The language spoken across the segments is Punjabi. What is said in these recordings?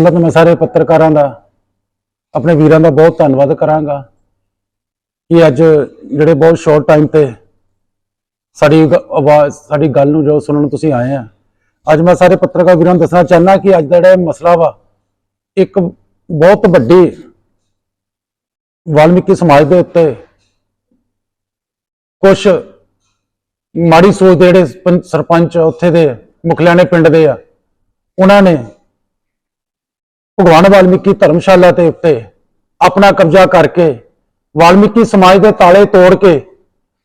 ਪਹਿਲਾਂ ਤਾਂ ਮੈਂ ਸਾਰੇ ਪੱਤਰਕਾਰਾਂ ਦਾ, ਆਪਣੇ ਵੀਰਾਂ ਦਾ ਬਹੁਤ ਧੰਨਵਾਦ ਕਰਾਂਗਾ ਕਿ ਅੱਜ ਜਿਹੜੇ ਬਹੁਤ ਸ਼ਾਰਟ ਟਾਈਮ ਤੇ ਸਾਡੀ ਆਵਾਜ਼, ਸਾਡੀ ਗੱਲ ਨੂੰ ਜੋ ਸੁਣਨ ਨੂੰ ਤੁਸੀਂ ਆਏ ਆ। ਅੱਜ ਮੈਂ ਸਾਰੇ ਪੱਤਰਕਾਰ ਵੀਰਾਂ ਨੂੰ ਦੱਸਣਾ ਚਾਹੁੰਦਾ ਕਿ ਅੱਜ ਦਾ ਜਿਹੜਾ ਮਸਲਾ ਵਾ, ਇੱਕ ਬਹੁਤ ਵੱਡੀ ਵਾਲਮੀਕੀ ਸਮਾਜ ਦੇ ਉੱਤੇ ਕੁਝ ਮਾੜੀ ਸੋਚ ਦੇ ਜਿਹੜੇ ਪੰ- ਸਰਪੰਚ ਉੱਥੇ ਦੇ ਮੁਖਲਿਆਣੇ ਪਿੰਡ ਦੇ ਆ, ਉਹਨਾਂ ਨੇ ਭਗਵਾਨ ਵਾਲਮੀਕੀ ਧਰਮਸ਼ਾਲਾ ਦੇ ਉੱਤੇ ਆਪਣਾ ਕਬਜ਼ਾ ਕਰਕੇ ਵਾਲਮੀਕੀ ਸਮਾਜ ਦੇ ਤਾਲੇ ਤੋੜ ਕੇ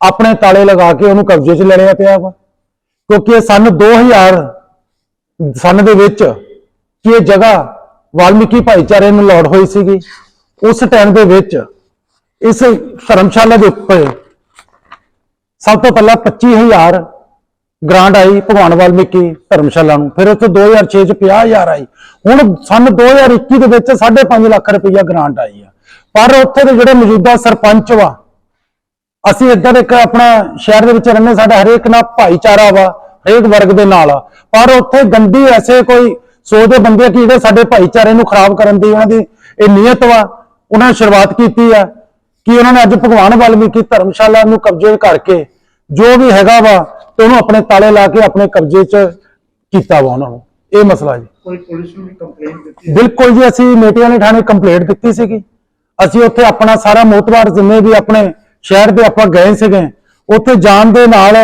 ਆਪਣੇ ਤਾਲੇ ਲਗਾ ਕੇ ਉਹਨੂੰ ਕਬਜ਼ੇ 'ਚ ਲੈ ਲਿਆ ਪਿਆ ਵਾ। ਕਿਉਂਕਿ ਇਹ ਸਨ 2000 ਸਨ ਦੇ ਵਿੱਚ ਕਿ ਇਹ ਜਗ੍ਹਾ ਵਾਲਮੀਕੀ ਭਾਈਚਾਰੇ ਨੂੰ ਲੋੜ ਹੋਈ ਸੀਗੀ, ਉਸ ਟਾਈਮ ਦੇ ਵਿੱਚ ਇਸ ਧਰਮਸ਼ਾਲਾ ਦੇ ਉੱਪਰ ਸਭ ਤੋਂ ਪਹਿਲਾਂ 25000 ਗ੍ਰਾਂਟ ਆਈ ਭਗਵਾਨ ਵਾਲਮੀਕੀ ਧਰਮਸ਼ਾਲਾ ਨੂੰ। ਫਿਰ ਉਸ ਤੋਂ 2006 ਚ 50000 ਆਈ। ਹੁਣ ਸਨ 2021 ਦੇ ਵਿੱਚ 5.5 ਲੱਖ ਰੁਪਈਆ ਗ੍ਰਾਂਟ ਆਈ ਆ। ਪਰ ਉੱਥੇ ਦੇ ਜਿਹੜੇ ਮੌਜੂਦਾ ਸਰਪੰਚ ਵਾ, ਅਸੀਂ ਇੱਧਰ ਇੱਕ ਆਪਣਾ ਸ਼ਹਿਰ ਦੇ ਵਿੱਚ ਰਹਿੰਦੇ, ਸਾਡਾ ਹਰੇਕ ਨਾਲ ਭਾਈਚਾਰਾ ਵਾ, ਹਰੇਕ ਵਰਗ ਦੇ ਨਾਲ ਆ। ਪਰ ਉੱਥੇ ਗੰਦੀ ਐਸੇ ਕੋਈ ਸੋਚਦੇ ਬੰਦੇ ਆ ਕਿ ਜਿਹੜੇ ਸਾਡੇ ਭਾਈਚਾਰੇ ਨੂੰ ਖਰਾਬ ਕਰਨ ਦੀ ਉਹਨਾਂ ਦੀ ਇਹ ਨੀਅਤ ਵਾ, ਉਹਨਾਂ ਨੇ ਸ਼ੁਰੂਆਤ ਕੀਤੀ ਆ ਕਿ ਉਹਨਾਂ ਨੇ ਅੱਜ ਭਗਵਾਨ ਵਾਲਮੀਕੀ ਧਰਮਸ਼ਾਲਾ ਨੂੰ ਕਬਜ਼ੇ ਕਰਕੇ ਜੋ ਵੀ ਹੈਗਾ ਵਾ ਤੇ ਉਹਨੂੰ ਆਪਣੇ ਤਾਲੇ ਲਾ ਕੇ ਆਪਣੇ ਕਬਜ਼ੇ 'ਚ ਕੀਤਾ ਵਾ ਉਹਨਾਂ ਨੂੰ। ਇਹ ਮਸਲਾ ਜੀ। ਕੋਈ ਪੁਲਿਸ ਨੂੰ ਕੰਪਲੇਂਟ ਦਿੱਤੀ? ਬਿਲਕੁਲ ਜੀ ਅਸੀਂ ਮੇਟੀਆਂਲੇ ਥਾਣੇ ਕੰਪਲੇਂਟ ਦਿੱਤੀ ਸੀਗੀ। ਅਸੀਂ ਉੱਥੇ ਆਪਣਾ ਸਾਰਾ ਮੋਤਬਾਰ ਜਿੰਨੇ ਵੀ ਆਪਣੇ ਸ਼ਹਿਰ ਦੇ ਆਪਾਂ ਗਏ ਸੀਗੇ ਉੱਥੇ ਜਾਣ ਦੇ ਨਾਲ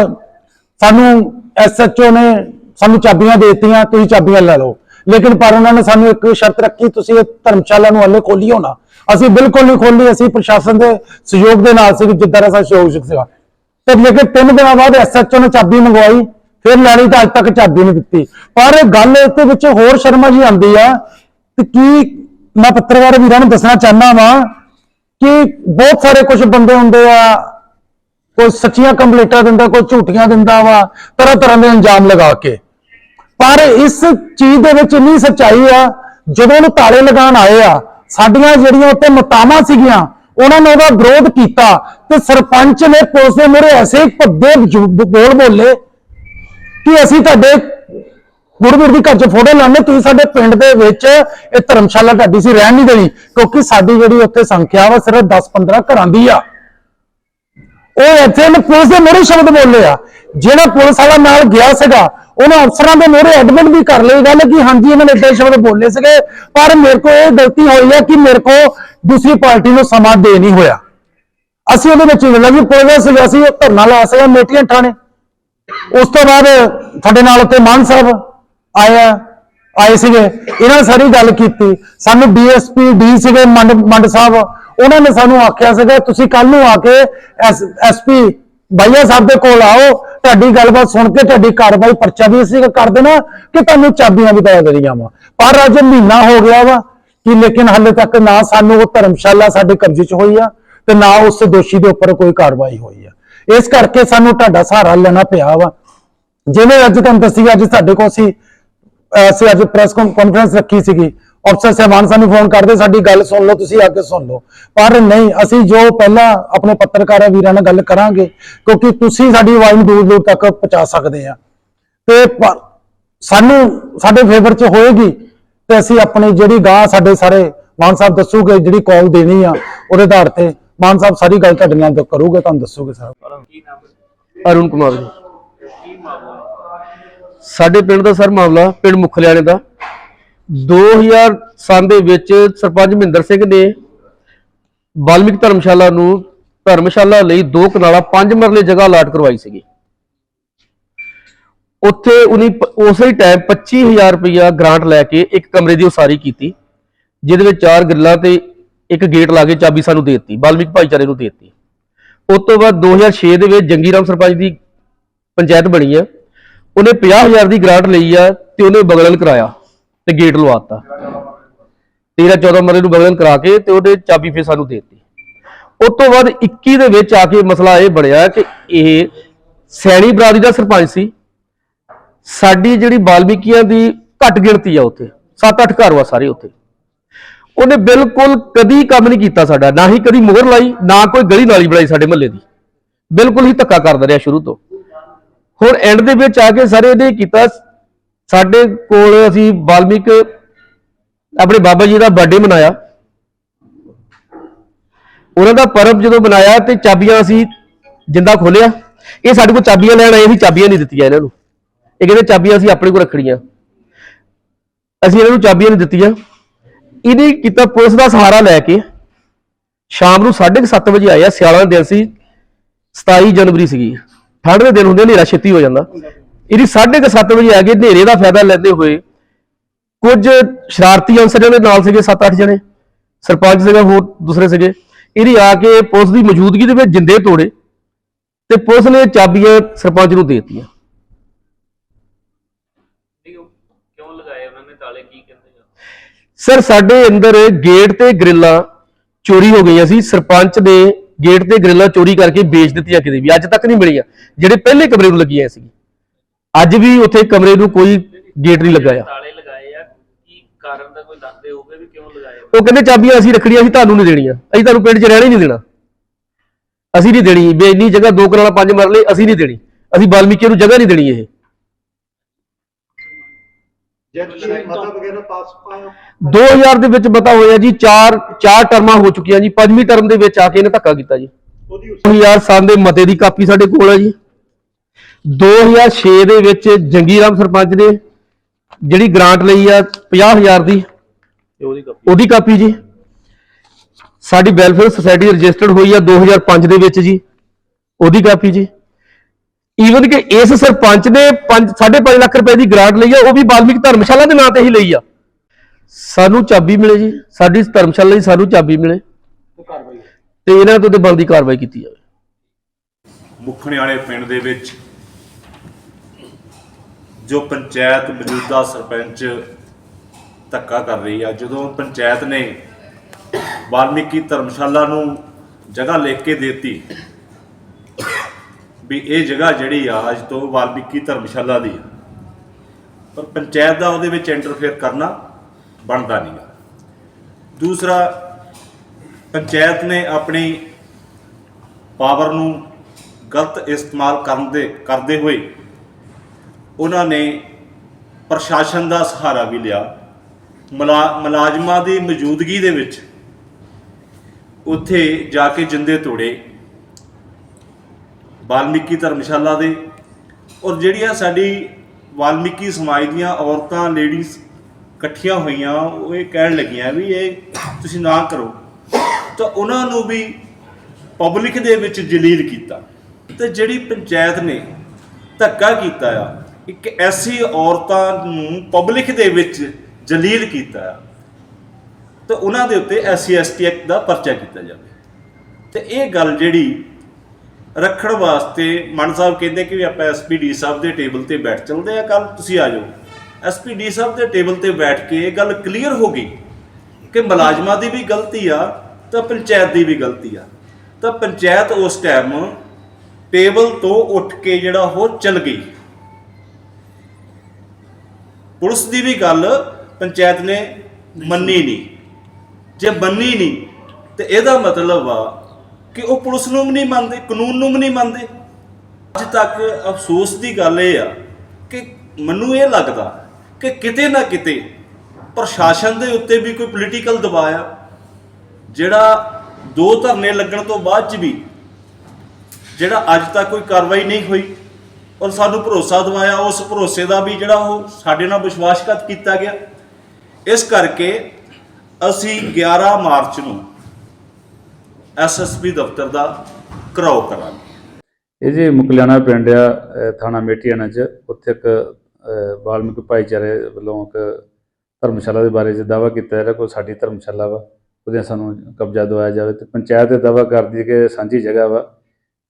ਸਾਨੂੰ ਐਸਐਚਓ ਨੇ ਸਾਨੂੰ ਚਾਬੀਆਂ ਦੇ ਦਿੱਤੀਆਂ ਤੁਸੀਂ ਚਾਬੀਆਂ ਲੈ ਲਓ। ਲੇਕਿਨ ਪਰ ਉਹਨਾਂ ਨੇ ਸਾਨੂੰ ਇੱਕ ਸ਼ਰਤ ਰੱਖੀ ਤੁਸੀਂ ਇਹ ਧਰਮਸ਼ਾਲਾ ਨੂੰ ਹੱਲੇ ਖੋਲੀਓ ਨਾ। ਅਸੀਂ ਬਿਲਕੁਲ ਨਹੀਂ ਖੋਲੀ ਅਸੀਂ ਪ੍ਰਸ਼ਾਸਨ ਦੇ ਸਹਿਯੋਗ ਦੇ ਨਾਲ ਸੀ ਜਿੱਦਾਂ ਦਾ ਸਾਡਾ ਸਹਿਯੋਗ ਸੀਗਾ। ਤੇ ਲੇਕਿਨ ਤਿੰਨ ਦਿਨਾਂ ਬਾਅਦ ਐਸਐਚਓ ਨੇ ਚਾਬੀ ਮੰਗਵਾਈ, ਫਿਰ ਲੈਣੀ ਤਾਂ ਅੱਜ ਤੱਕ ਚਾਬੀ ਨਹੀਂ ਦਿੱਤੀ। ਪਰ ਗੱਲ ਇਹਦੇ ਵਿੱਚ ਹੋਰ ਸ਼ਰਮਾ ਜੀ ਆਉਂਦੀ ਆ ਤੇ ਕੀ ਮੈਂ ਪੱਤਰਕਾਰ ਵੀਰਾਂ ਨੂੰ ਦੱਸਣਾ ਚਾਹੁੰਦਾ ਵਾਂ ਕਿ ਬਹੁਤ ਸਾਰੇ ਕੁਝ ਬੰਦੇ ਹੁੰਦੇ ਆ, ਕੋਈ ਸੱਚੀਆਂ ਕੰਪਲੀਟਾਂ ਦਿੰਦਾ, ਕੋਈ ਝੂਠੀਆਂ ਦਿੰਦਾ ਵਾ ਤਰ੍ਹਾਂ ਤਰ੍ਹਾਂ ਦੇ ਅੰਜਾਮ ਲਗਾ ਕੇ। ਪਰ ਇਸ ਚੀਜ਼ ਦੇ ਵਿੱਚ ਇੰਨੀ ਸੱਚਾਈ ਆ, ਜਦੋਂ ਉਹਨੂੰ ਤਾਲੇ ਲਗਾਉਣ ਆਏ ਆ, ਸਾਡੀਆਂ ਜਿਹੜੀਆਂ ਉੱਤੇ ਮਤਾਵਾਂ ਸੀਗੀਆਂ ਉਹਨਾਂ ਨੇ ਉਹਦਾ ਵਿਰੋਧ ਕੀਤਾ ਤੇ ਸਰਪੰਚ ਨੇ ਪੁਲਿਸ ਦੇ ਮੂਹਰੇ ਐਸੇ ਭੱਦੇ ਬੋਲ ਬੋਲੇ ਕਿ ਅਸੀਂ ਤੁਹਾਡੇ ਗੁਰਵੀਰ ਦੀ ਘਰ 'ਚ ਫੋਟੋ ਲਾਣੇ ਤੁਸੀਂ ਸਾਡੇ ਪਿੰਡ ਦੇ ਵਿੱਚ ਇਹ ਧਰਮਸ਼ਾਲਾ ਤੁਹਾਡੀ ਸੀ, ਰਹਿਣ ਨਹੀਂ ਦੇਣੀ, ਕਿਉਂਕਿ ਸਾਡੀ ਜਿਹੜੀ ਉੱਥੇ ਸੰਖਿਆ ਵਾ ਸਿਰਫ 10-15 ਘਰਾਂ ਦੀ ਆ। ਉਹ ਇੱਥੇ ਨੇ ਪੁਲਿਸ ਦੇ ਮੂਹਰੇ ਸ਼ਬਦ ਬੋਲੇ ਆ। ਜਿਹੜਾ ਪੁਲਿਸ ਵਾਲਾ ਨਾਲ ਗਿਆ ਸੀਗਾ, ਉਹਨਾਂ ਅਫਸਰਾਂ ਦੇ ਮੂਹਰੇ ਐਡਮਿਟ ਵੀ ਕਰ ਲਈ ਗੱਲ ਕਿ ਹਾਂਜੀ, ਇਹਨਾਂ ਨੇ ਏਦਾਂ ਸ਼ਬਦ ਬੋਲੇ ਸੀਗੇ, ਪਰ ਮੇਰੇ ਕੋਲ ਇਹ ਗਲਤੀ ਹੋਈ ਹੈ ਕਿ ਮੇਰੇ ਕੋਲ ਦੂਸਰੀ ਪਾਰਟੀ ਨੂੰ ਸਮਾਂ ਦੇ ਨਹੀਂ ਹੋਇਆ। ਅਸੀਂ ਉਹਦੇ ਵਿੱਚ ਲੱਗੀ ਪੁਲਿਸ ਸੀਗਾ ਅਸੀਂ, ਉਹ ਧਰਨਾ ਲਾ ਸੀਗਾ ਮੇਟੀਆਂ ਠਾਣੇ। ਉਸ ਤੋਂ ਬਾਅਦ ਤੁਹਾਡੇ ਨਾਲ ਉੱਤੇ ਮਾਨ ਸਾਹਿਬ ਆਇਆ ਆਏ ਸੀਗੇ। ਇਹਨਾਂ ਨੇ ਸਾਰੀ ਗੱਲ ਕੀਤੀ। ਸਾਨੂੰ ਡੀਐਸਪੀ, ਡੀ ਸੀਗੇ, ਮੰਡ ਮੰਡ ਸਾਹਿਬ, ਉਹਨਾਂ ਨੇ ਸਾਨੂੰ ਆਖਿਆ ਸੀਗਾ, ਤੁਸੀਂ ਕੱਲ ਨੂੰ ਆ ਕੇ ਐਸਪੀ ਬਾਈਆ ਸਾਹਿਬ ਦੇ ਕੋਲ ਆਓ। ਤੁਹਾਡੀ ਗੱਲਬਾਤ ਸੁਣ ਕੇ ਤੁਹਾਡੀ ਕਾਰਵਾਈ, ਪਰਚਾ ਵੀ ਅਸੀਂ ਕਰ ਦੇਣਾ ਕਿ ਤੁਹਾਨੂੰ ਚਾਬੀਆਂ ਵੀ ਦੇ ਦੇਣੀਆਂ ਵਾ। ਪਰ ਅੱਜ ਮਹੀਨਾ ਹੋ ਗਿਆ ਵਾ ਕਿ ਲੇਕਿਨ ਹਾਲੇ ਤੱਕ ਨਾ ਸਾਨੂੰ ਉਹ ਧਰਮਸ਼ਾਲਾ ਸਾਡੇ ਕਬਜ਼ੇ 'ਚ ਹੋਈ ਆ ਤੇ ਨਾ ਉਸ ਦੋਸ਼ੀ ਦੇ ਉੱਪਰ ਕੋਈ ਕਾਰਵਾਈ ਹੋਈ ਆ। ਇਸ ਕਰਕੇ ਸਾਨੂੰ ਤੁਹਾਡਾ ਸਹਾਰਾ ਲੈਣਾ ਪਿਆ ਵਾ। ਜਿਵੇਂ ਅੱਜ ਤੁਹਾਨੂੰ ਦੱਸੀ, ਅੱਜ ਸਾਡੇ ਕੋਲ ਸੀ ਅਸੀਂ ਅੱਜ ਪ੍ਰੈਸ ਕਾਨਫਰੰਸ ਰੱਖੀ ਸੀਗੀ। ਅਫਸਰ ਸਾਹਿਬਾਨ ਸਾਨੂੰ ਫੋਨ ਕਰਦੇ, ਸਾਡੀ ਗੱਲ ਸੁਣ ਲਓ, ਤੁਸੀਂ ਆ ਕੇ ਸੁਣ ਲਓ। ਪਰ ਨਹੀਂ, ਅਸੀਂ ਜੋ ਪਹਿਲਾਂ ਆਪਣੇ ਪੱਤਰਕਾਰਾਂ ਵੀਰਾਂ ਨਾਲ ਗੱਲ ਕਰਾਂਗੇ, ਕਿਉਂਕਿ ਤੁਸੀਂ ਸਾਡੀ ਆਵਾਜ਼ ਨੂੰ ਦੂਰ ਦੂਰ ਤੱਕ ਪਹੁੰਚਾ ਸਕਦੇ ਆ। ਤੇ ਸਾਨੂੰ ਸਾਡੇ ਫੇਵਰ ਚ ਹੋਏਗੀ। ਤੇ ਅਸੀਂ ਆਪਣੀ ਜਿਹੜੀ ਗਾਂ ਸਾਡੇ ਸਾਰੇ ਮਾਨ ਸਾਹਿਬ ਦੱਸੂਗੇ, ਜਿਹੜੀ ਕਾਲ ਦੇਣੀ ਆ, ਉਹਦੇ ਆਧਾਰ ਤੇ ਮਾਨ ਸਾਹਿਬ ਸਾਰੀ ਗੱਲ ਤੁਹਾਡੇ ਨਾਲ ਕਰੂਗੇ, ਤੁਹਾਨੂੰ ਦੱਸੂਗੇ ਸਰ। ਅਰੁਣ ਕੁਮਾਰ ਜੀ। ਸਾਡੇ ਪਿੰਡ ਦਾ ਸਰ ਮਾਮਲਾ, ਪਿੰਡ ਮੁਖਲਿਆਣੇ ਦਾ। 2000 ਸਾਲ ਦੇ ਵਿੱਚ ਸਰਪੰਚ ਮਹਿੰਦਰ ਸਿੰਘ ਨੇ ਬਾਲਮਿਕ ਧਰਮਸ਼ਾਲਾ ਨੂੰ ਧਰਮਸ਼ਾਲਾ ਲਈ ਦੋ ਕਨਾਲਾ, ਪੰਜ ਮਰਲੇ ਜਗ੍ਹਾ ਅਲਾਟ ਕਰਵਾਈ ਸੀਗੀ। ਉੱਥੇ ਉਹਨੇ ਪ- ਉਸੇ ਹੀ ਟਾਈਮ 25000 ਰੁਪਇਆ ਗ੍ਰਾਂਟ ਲੈ ਕੇ ਇੱਕ ਕਮਰੇ ਦੀ ਉਸਾਰੀ ਕੀਤੀ, ਜਿਹਦੇ ਵਿੱਚ ਚਾਰ ਗੱਲਾਂ ਤੇ ਇੱਕ ਗੇਟ ਲਾ ਕੇ ਚਾਬੀ ਸਾਨੂੰ ਦੇ ਦਿੱਤੀ, ਬਾਲਮਿਕ ਭਾਈਚਾਰੇ ਨੂੰ ਦੇ ਦਿੱਤੀ। ਉਸ ਤੋਂ ਬਾਅਦ 2006 ਦੇ ਵਿੱਚ ਜੰਗੀ ਰਾਮ ਸਰਪੰਚ ਦੀ ਪੰਚਾਇਤ ਬਣੀ ਆ, ਉਹਨੇ 50000 ਦੀ ਗ੍ਰਾਂਟ ਲਈ ਆ ਤੇ ਉਹਨੇ ਬਗਲਨ ਕਰਾਇਆ ਤੇ ਗੇਟ ਲਵਾਤਾ। 13 14 ਮਰੇ ਨੂੰ ਬਗਲਨ ਕਰਾ ਕੇ ਤੇ ਉਹਦੇ ਚਾਬੀ ਫੇਰ ਸਾਨੂੰ ਦੇ ਦਿੱਤੀ। ਉਸ ਤੋਂ ਬਾਅਦ 21 ਦੇ ਵਿੱਚ ਆ ਕੇ ਮਸਲਾ ਇਹ ਬਣਿਆ ਕਿ ਇਹ ਸੈਣੀ ਬਰਾਦਰੀ ਦਾ ਸਰਪੰਚ ਸੀ ਸਾਡੀ ਜਿਹੜੀ ਬਾਲਮੀਕੀਆਂ ਦੀ ਘੱਟ ਗਿਣਤੀ ਆ ਉੱਥੇ 7-8 ਘਰ ਵਾ ਸਾਰੇ ਉੱਥੇ। ਉਹਨੇ ਬਿਲਕੁਲ ਕਦੀ ਕੰਮ ਨਹੀਂ ਕੀਤਾ ਸਾਡਾ, ਨਾ ਹੀ ਕਦੀ ਮੁਹਰ ਲਾਈ, ਨਾ ਕੋਈ ਗਲੀ ਨਾਲੀ ਬਣਾਈ ਸਾਡੇ ਮਹੱਲੇ ਦੀ। ਬਿਲਕੁਲ ਹੀ ਧੱਕਾ ਕਰਦਾ ਰਿਹਾ ਸ਼ੁਰੂ ਤੋਂ। ਹੁਣ ਐਂਡ ਦੇ ਵਿੱਚ ਆ ਕੇ ਸਾਰੇ ਇਹਨੇ ਕੀਤਾ, ਸਾਡੇ ਕੋਲ ਅਸੀਂ ਬਾਲਮੀਕ, ਆਪਣੇ ਬਾਬਾ ਜੀ ਦਾ ਬਰਥਡੇ ਮਨਾਇਆ। ਉਹਨਾਂ ਦਾ ਪਰਬ ਜਦੋਂ ਮਨਾਇਆ ਤੇ ਚਾਬੀਆਂ ਅਸੀਂ ਜਿੰਦਾ ਖੋਲਿਆ ਇਹ ਸਾਡੇ ਕੋਲ ਚਾਬੀਆਂ ਲੈਣ ਆਏ ਅਸੀਂ ਚਾਬੀਆਂ ਨਹੀਂ ਦਿੱਤੀਆਂ ਇਹਨਾਂ ਨੂੰ। ਇਹ ਕਹਿੰਦੇ ਚਾਬੀਆਂ ਅਸੀਂ ਆਪਣੇ ਕੋਲ ਰੱਖਣੀਆਂ। ਅਸੀਂ ਇਹਨਾਂ ਨੂੰ ਚਾਬੀਆਂ ਨਹੀਂ ਦਿੱਤੀਆਂ। ਇਹਨੇ ਕੀਤਾ ਪੁਲਿਸ ਦਾ ਸਹਾਰਾ ਲੈ ਕੇ ਸ਼ਾਮ ਨੂੰ 7:30 ਵਜੇ ਆਇਆ, ਸਿਆਲਾਂ ਦਾ ਦਿਨ ਸੀ 27 ਜਨਵਰੀ ਸੀਗੀ। ਠੰਡ ਦੇ ਦਿਨ ਹੁੰਦੇ, ਹਨੇਰਾ ਛੇਤੀ ਹੋ ਜਾਂਦਾ। ਇਹਦੀ 7:30 ਵਜੇ ਆ ਕੇ ਹਨੇਰੇ ਦਾ ਫਾਇਦਾ ਲੈਂਦੇ ਹੋਏ ਕੁਝ ਸ਼ਰਾਰਤੀ ਅਨਸਰ ਦੇ ਨਾਲ ਸੀਗੇ 7-8 ਜਣੇ। ਸਰਪੰਚ ਸੀਗਾ, ਹੋਰ ਦੂਸਰੇ ਸੀਗੇ। ਇਹਦੀ ਆ ਕੇ ਪੁਲਿਸ ਦੀ ਮੌਜੂਦਗੀ ਦੇ ਵਿੱਚ ਜਿੰਦੇ ਤੋੜੇ ਤੇ ਪੁਲਿਸ ਨੇ ਚਾਬੀਆਂ ਸਰਪੰਚ ਨੂੰ ਦੇ ਦਿੱਤੀਆਂ ਨਹੀਂ ਉਹ ਕਿਉਂ ਲਗਾਏ ਉਹਨਾਂ ਨੇ ਤਾਲੇ? ਕੀ ਕਹਿੰਦੇ ਆ? ਸਰ ਸਾਡੇ ਅੰਦਰ ਗੇਟ ਤੇ ਗ੍ਰਿਲਾਂ ਚੋਰੀ ਹੋ ਗਈਆਂ ਸੀ। ਸਰਪੰਚ ਨੇ ਗੇਟ ਤੇ ਗ੍ਰਿਲਾਂ ਚੋਰੀ ਕਰਕੇ ਵੇਚ ਦਿੱਤੀਆਂ ਕਿਤੇ ਵੀ। ਅੱਜ ਤੱਕ ਨਹੀਂ ਮਿਲੀਆਂ ਜਿਹੜੇ ਪਹਿਲੇ ਕਮਰੇ ਨੂੰ ਲੱਗੀਆਂ ਸੀ ਅੱਜ ਵੀ ਉੱਥੇ ਕਮਰੇ ਨੂੰ ਕੋਈ ਗੇਟ ਨਹੀਂ ਲਗਾਇਆ। ਤਾਲੇ ਲਗਾਏ ਆ ਕੀ ਕਾਰਨ ਦਾ ਕੋਈ ਦੱਸਦੇ ਹੋਵੇ ਵੀ ਕਿਉਂ ਲਗਾਏ ਆ? ਉਹ ਕਹਿੰਦੇ ਚਾਬੀਆਂ ਅਸੀਂ ਰੱਖਣੀਆਂ ਅਸੀਂ ਤੁਹਾਨੂੰ ਨਹੀਂ ਦੇਣੀਆਂ। ਅਸੀਂ ਤੁਹਾਨੂੰ ਪਿੰਡ 'ਚ ਰਹਿਣਾ ਹੀ ਨਹੀਂ ਦੇਣਾ। ਅਸੀਂ ਨਹੀਂ ਦੇਣੀ। ਵੀ ਇੰਨੀ ਜਗ੍ਹਾ ਦੋ ਕਨਾਲਾਂ ਪੰਜ ਮਰਲੇ ਅਸੀਂ ਨਹੀਂ ਦੇਣੀ। ਅਸੀਂ ਵਾਲਮੀਕੀ ਨੂੰ ਜਗ੍ਹਾ ਨਹੀਂ ਦੇਣੀ ਇਹ। ਜਦ ਕਿ ਮਤਾ ਵਗੈਰਾ ਪਾਸ ਪਾਇਆ 2000 ਦੇ ਵਿੱਚ ਪਤਾ ਹੋਇਆ ਜੀ ਚਾਰ ਚਾਰ ਟਰਮਾਂ ਹੋ ਚੁੱਕੀਆਂ ਜੀ ਪੰਜਵੀਂ ਟਰਮ ਦੇ ਵਿੱਚ ਆ ਕੇ ਇਹਨੇ ਧੱਕਾ ਕੀਤਾ ਜੀ। ਉਹਦੀ 2007 ਦੇ ਮਤੇ ਦੀ ਕਾਪੀ ਸਾਡੇ ਕੋਲ ਹੈ ਜੀ। 2006 ਦੇ ਵਿੱਚ ਜੰਗੀ ਰਾਮ ਸਰਪੰਚ ਨੇ ਜਿਹੜੀ ਗ੍ਰਾਂਟ ਲਈ ਆ 50000 ਦੀ ਉਹਦੀ ਕਾਪੀ। ਉਹਦੀ ਕਾਪੀ ਜੀ। ਸਾਡੀ ਵੈਲਫੇਅਰ ਸੁਸਾਇਟੀ ਰਜਿਸਟਰਡ ਹੋਈ ਆ 2005 ਦੇ ਵਿੱਚ ਜੀ ਉਹਦੀ ਕਾਪੀ ਜੀ। ਈਵਨ ਕਿ ਇਸ ਸਰਪੰਚ ਨੇ 5.5 ਲੱਖ ਰੁਪਏ ਦੀ ਗ੍ਰਾਂਟ ਲਈ ਆ, ਉਹ ਵੀ ਵਾਲਮੀਕ ਧਰਮਸ਼ਾਲਾ ਦੇ ਨਾਂ ਤੇ ਹੀ ਲਈ ਆ। ਸਾਨੂੰ ਚਾਬੀ ਮਿਲੇ ਜੀ, ਸਾਡੀ ਧਰਮਸ਼ਾਲਾ ਦੀ ਸਾਨੂੰ ਚਾਬੀ ਮਿਲੇ। ਤੇ ਇਹਨਾਂ ਤੋਂ ਤੇ ਬਣਦੀ ਕਾਰਵਾਈ ਕੀਤੀ ਜਾਵੇ। ਮੁਖਣੇ ਵਾਲੇ ਪਿੰਡ ਦੇ ਵਿੱਚ ਜੋ ਪੰਚਾਇਤ ਮੌਜੂਦਾ ਸਰਪੰਚ ਧੱਕਾ ਕਰ ਰਹੀ ਆ, ਜਦੋਂ ਪੰਚਾਇਤ ਨੇ ਵਾਲਮੀਕੀ ਧਰਮਸ਼ਾਲਾ ਨੂੰ ਜਗ੍ਹਾ ਲਿਖ ਕੇ ਦਿੱਤੀ ਵੀ ਇਹ ਜਗ੍ਹਾ ਜਿਹੜੀ ਆ ਅੱਜ ਤੋਂ ਵਾਲਮੀਕੀ ਧਰਮਸ਼ਾਲਾ ਦੀ ਆ। ਪਰ ਪੰਚਾਇਤ ਦਾ ਉਹਦੇ ਵਿੱਚ ਇੰਟਰਫੇਅਰ ਕਰਨਾ ਬਣਦਾ ਨਹੀਂਗਾ ਦੂਸਰਾ, ਪੰਚਾਇਤ ਨੇ ਆਪਣੀ ਪਾਵਰ ਨੂੰ ਗਲਤ ਇਸਤੇਮਾਲ ਕਰਨ ਦੇ, ਕਰਦੇ ਹੋਏ ਉਹਨਾਂ ਨੇ ਪ੍ਰਸ਼ਾਸਨ ਦਾ ਸਹਾਰਾ ਵੀ ਲਿਆ। ਮੁਲਾ- ਮੁਲਾਜ਼ਮਾਂ ਦੀ ਮੌਜੂਦਗੀ ਦੇ ਵਿੱਚ ਉੱਥੇ ਜਾ ਕੇ ਜਿੰਦੇ ਤੋੜੇ। ਵਾਲਮੀਕੀ ਧਰਮਸ਼ਾਲਾ ਦੇ। ਔਰ ਜਿਹੜੀਆਂ ਸਾਡੀ ਵਾਲਮੀਕੀ ਸਮਾਜ ਦੀਆਂ ਔਰਤਾਂ ਲੇਡੀਜ਼ ਇਕੱਠੀਆਂ ਹੋਈਆਂ, ਉਹ ਇਹ ਕਹਿਣ ਲੱਗੀਆਂ ਵੀ ਇਹ ਤੁਸੀਂ ਨਾ ਕਰੋ। ਤਾਂ ਉਹਨਾਂ ਨੂੰ ਵੀ ਪਬਲਿਕ ਦੇ ਵਿੱਚ ਜਲੀਲ ਕੀਤਾ। ਤੇ ਜਿਹੜੀ ਪੰਚਾਇਤ ਨੇ ਧੱਕਾ ਕੀਤਾ ਆ, ਇੱਕ ਐਸੀ ਔਰਤਾਂ ਨੂੰ ਪਬਲਿਕ ਦੇ ਵਿੱਚ ਜਲੀਲ ਕੀਤਾ। ਆ ਤੇ ਉਹਨਾਂ ਦੇ ਉੱਤੇ ਐਸਸੀ ਐਸਟੀ ਐਕਟ ਦਾ ਪਰਚਾ ਕੀਤਾ ਜਾਵੇ। ਤੇ ਇਹ ਗੱਲ ਜਿਹੜੀ ਰੱਖਣ ਵਾਸਤੇ ਮਨ ਸਾਹਿਬ ਕਹਿੰਦੇ ਕਿ ਵੀ ਆਪਾਂ ਐਸਪੀਡੀ ਸਾਹਿਬ ਦੇ ਟੇਬਲ ਤੇ ਬੈਠ ਚਲਦੇ ਆ ਕੱਲ ਤੁਸੀਂ ਆ ਜਾਓ। ਐਸਪੀਡੀ ਸਾਹਿਬ ਦੇ ਟੇਬਲ ਤੇ ਬੈਠ ਕੇ ਇਹ ਗੱਲ ਕਲੀਅਰ ਹੋ ਗਈ ਕਿ ਮੁਲਾਜ਼ਮਾਂ ਦੀ ਵੀ ਗਲਤੀ ਆ, ਤਾਂ ਪੰਚਾਇਤ ਦੀ ਵੀ ਗਲਤੀ ਆ। ਤਾਂ ਪੰਚਾਇਤ ਉਸ ਟਾਈਮ ਟੇਬਲ ਤੋਂ ਉੱਠ ਕੇ ਜਿਹੜਾ ਉਹ ਚੱਲ ਗਈ। ਪੁਲਿਸ ਦੀ ਵੀ ਗੱਲ ਪੰਚਾਇਤ ਨੇ ਮੰਨੀ ਨਹੀਂ। ਜੇ ਮੰਨੀ ਨਹੀਂ, ਤੇ ਇਹਦਾ ਮਤਲਬ ਆ ਕਿ ਉਹ ਪੁਲਿਸ ਨੂੰ ਵੀ ਨਹੀਂ ਮੰਨਦੇ, ਕਾਨੂੰਨ ਨੂੰ ਵੀ ਨਹੀਂ ਮੰਨਦੇ। ਅੱਜ ਤੱਕ ਅਫਸੋਸ ਦੀ ਗੱਲ ਇਹ ਆ ਕਿ ਮੈਨੂੰ ਇਹ ਲੱਗਦਾ ਕਿ ਕਿਤੇ ਨਾ ਕਿਤੇ ਪ੍ਰਸ਼ਾਸਨ ਦੇ ਉੱਤੇ ਵੀ ਕੋਈ ਪੋਲੀਟੀਕਲ ਦਬਾਅ ਆ, ਜਿਹੜਾ ਦੋ ਧਰਨੇ ਲੱਗਣ ਤੋਂ ਬਾਅਦ ਚ ਵੀ ਜਿਹੜਾ ਅੱਜ ਤੱਕ ਕੋਈ ਕਾਰਵਾਈ ਨਹੀਂ ਹੋਈ ਔਰ ਸਾਨੂੰ ਭਰੋਸਾ ਦਵਾਇਆ, ਉਸ ਭਰੋਸੇ ਦਾ ਵੀ ਜਿਹੜਾ ਉਹ ਸਾਡੇ ਨਾਲ ਵਿਸ਼ਵਾਸਘਾਤ ਕੀਤਾ ਗਿਆ। ਇਸ ਕਰਕੇ ਅਸੀਂ 11 ਮਾਰਚ ਨੂੰ ਐਸਐਸਪੀ ਦਫ਼ਤਰ ਦਾ ਘਰਾਓ ਕਰਾਂਗੇ। ਇਹ ਜੀ ਮੁਕਲਿਆਣਾ ਪਿੰਡ ਆ ਥਾਣਾ ਮੇਟੀਆਣਾ ਚ। ਉੱਥੇ ਇੱਕ ਅਹ ਵਾਲਮੀਕ ਭਾਈਚਾਰੇ ਵੱਲੋਂ ਇੱਕ ਧਰਮਸ਼ਾਲਾ ਦੇ ਬਾਰੇ 'ਚ ਦਾਵਾ ਕੀਤਾ ਜਾ ਰਿਹਾ ਕੋਈ ਸਾਡੀ ਧਰਮਸ਼ਾਲਾ ਵਾ ਉਹਦੇ ਸਾਨੂੰ ਕਬਜ਼ਾ ਦਵਾਇਆ ਜਾਵੇ। ਤੇ ਪੰਚਾਇਤ ਇਹ ਦਾਵਾ ਕਰਦੀ ਹੈ ਕਿ ਸਾਂਝੀ ਜਗ੍ਹਾ ਵਾ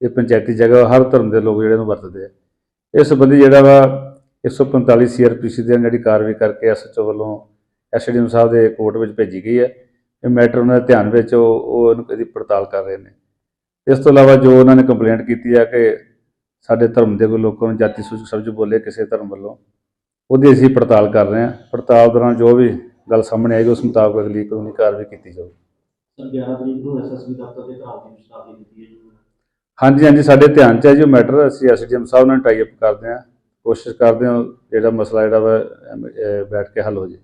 ਇਹ ਪੰਚਾਇਤੀ ਜਗ੍ਹਾ ਵਾ, ਹਰ ਧਰਮ ਦੇ ਲੋਕ ਜਿਹੜੇ ਨੂੰ ਵਰਤਦੇ ਆ। ਇਸ ਸੰਬੰਧੀ ਜਿਹੜਾ ਵਾ 145 ਸੀਆਰਪੀਸੀ ਦੇ ਜਿਹੜੀ ਕਾਰਵਾਈ ਕਰਕੇ ਐਸਐਚਓ ਵੱਲੋਂ ਐਸਡੀਐਮ ਸਾਹਿਬ ਦੇ ਕੋਰਟ ਵਿੱਚ ਭੇਜੀ ਗਈ ਹੈ। ਇਹ ਮੈਟਰ ਉਹਨਾਂ ਦੇ ਧਿਆਨ ਵਿੱਚ ਉਹ ਉਹ ਇਹਨੂੰ ਇਹਦੀ ਪੜਤਾਲ ਕਰ ਰਹੇ ਨੇ। ਇਸ ਤੋਂ ਇਲਾਵਾ ਜੋ ਉਹਨਾਂ ਨੇ ਕੰਪਲੇਂਟ ਕੀਤੀ ਆ ਕਿ ਸਾਡੇ ਧਰਮ ਦੇ ਕੋਈ ਲੋਕਾਂ ਨੂੰ ਜਾਤੀ ਸੂਚਕ ਸ਼ਬਦ ਬੋਲੇ ਕਿਸੇ ਧਰਮ ਵੱਲੋਂ ਉਹਦੀ ਅਸੀਂ ਪੜਤਾਲ ਕਰ ਰਹੇ ਹਾਂ। ਪੜਤਾਲ ਦੌਰਾਨ ਜੋ ਵੀ ਗੱਲ ਸਾਹਮਣੇ ਆਏਗੀ ਉਸ ਮੁਤਾਬਕ ਅਗਲੀ ਕਾਨੂੰਨੀ ਕਾਰਵਾਈ ਕੀਤੀ ਜਾਊਗੀ। ਸਰ 11 ਤਰੀਕ ਨੂੰ ਐਸਐਸਬੀ ਦਫ਼ਤਰ ਦੇ ਘਰਾਓ ਦੀ ਸ਼ਤਾਬਦੀ ਦਿੱਤੀ ਹੈ ਜੀ। ਹਾਂਜੀ ਹਾਂਜੀ ਸਾਡੇ ਧਿਆਨ 'ਚ ਹੈ ਜੀ ਮੈਟਰ ਅਸੀਂ ਐਸਡੀਐਮ ਸਾਹਿਬ ਨਾਲ ਟਾਈ ਅਪ ਕਰਦੇ ਹਾਂ। ਕੋਸ਼ਿਸ਼ ਕਰਦੇ ਹਾਂ ਜਿਹੜਾ ਮਸਲਾ ਜਿਹੜਾ ਵਾ ਬੈਠ ਕੇ ਹੱਲ ਹੋ ਜਾਏ।